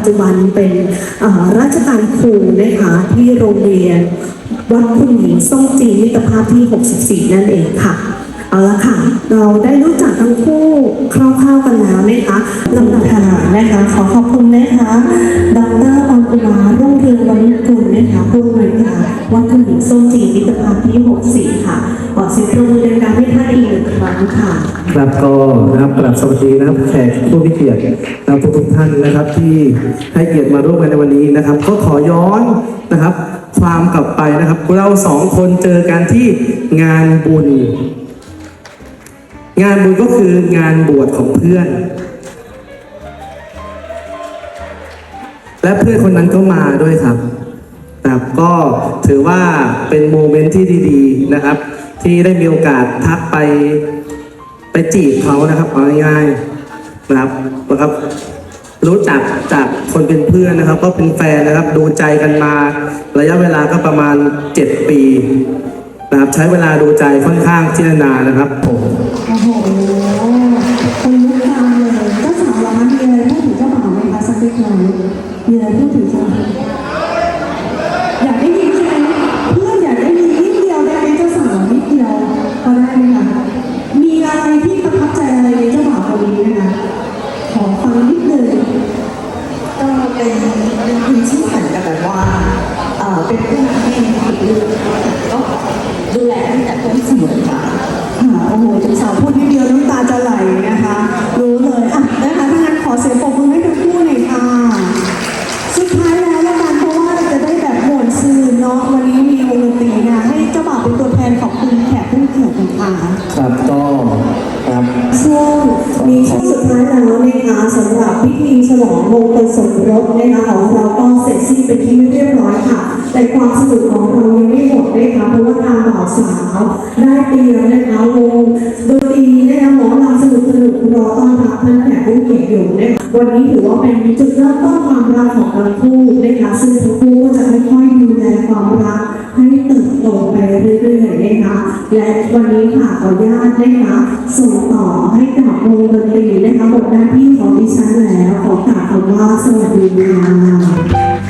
จจุบันเอ่อราชการครูนะคะที่โรงเรียนวัดคุณหญิงส้มจีนมิตรภาพที่ 64 นั่นเองค่ะ เอาละค่ะ เราได้รู้จักทั้งคู่คร่าวๆกันแล้วนะคะลำดับถัดมานะคะ ขอขอบคุณนะคะดรออนอุมารุ่งเรืองวณิกุลนะคะผู้อำนวยการวัดคุณหญิงส้มจีนมิตรภาพที่ 64 ค่ะขอเสียงปรบมือดังๆให้ท่านอีกหนึ่งครั้งค่ะ ครับก็นะครับกราบสวัสดีนะครับแขกผู้มีเกียรตินะครับทุกท่านนะครับที่ให้เกียรติมาร่วมกันในวันนี้นะครับ ก็ขอย้อนนะครับ ความกลับไปนะครับ เราสองคนเจอกันที่งานบุญ งานบุญก็คืองานบวชของเพื่อน และเพื่อนคนนั้นก็มาด้วยครับนะครับก็ถือว่าเป็นโมเมนต์ที่ดี ๆนะครับ ที่ได้มีโอกาสทักไป ไปจีบเขานะครับเอาง่ายๆนะครับนะครับ รู้จักจากคนเป็นเพื่อนนะครับ ก็เป็นแฟนนะครับ ดูใจกันมา ระยะเวลาก็ประมาณ 7 ปีนะครับใช้เวลาดูใจค่อนข้างที่จะนานนะครับผม โอ้โหคนลุกตามเลยเจ้าสาวร้านมีอะไรพูดถึงเจ้าบ่าวไหมคะสักเล็กน้อยมีอะไรพูดถึงเจ้าบ่าว พิธีฉลองมงคลสมรสนะคะของเราก็เสร็จสิ้นเป็นที่เรียบร้อยค่ะ แต่ความสนุกของเรายังไม่หมดนะคะเพราะว่าทางบ่าวสาวได้เตรียมนะคะวงดนตรีนะคะหมอลำสนุกสนุกรอต้อนรับท่านแขกผู้เกียรติอยู่นะคะวันนี้ถือว่าเป็นจุดเริ่มต้นความรักของทั้งคู่นะคะซึ่งทั้งคู่ก็จะค่อยๆดูแลความรักให้เติ ลงไปเรื่อยๆนะคะและวันนี้ค่ะขออนุญาตนะคะส่งต่อให้กับวงดนตรีนะคะบทหน้าที่ของดิฉันแล้วขอกราบคำว่าสวัสดีค่ะ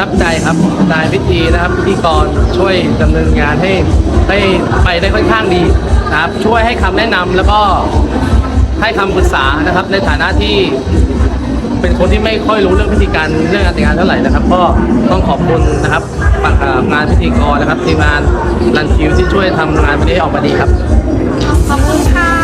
ทับใจครับนายพิธีนะครับพิธีกรช่วยดำเนินงานให้ให้ไปได้ค่อนข้างดีนะครับ ช่วยให้คำแนะนำแล้วก็ให้คำปรึกษานะครับ ในฐานะที่เป็นคนที่ไม่ค่อยรู้เรื่องพิธีการเรื่องการแต่งงานเท่าไหร่นะครับ ก็ต้องขอบคุณนะครับฝั่งเอ่องานพิธีกรนะครับทีมงานรันคิวที่ช่วยทำงานวันนี้ให้ออกมาดีครับ We will be together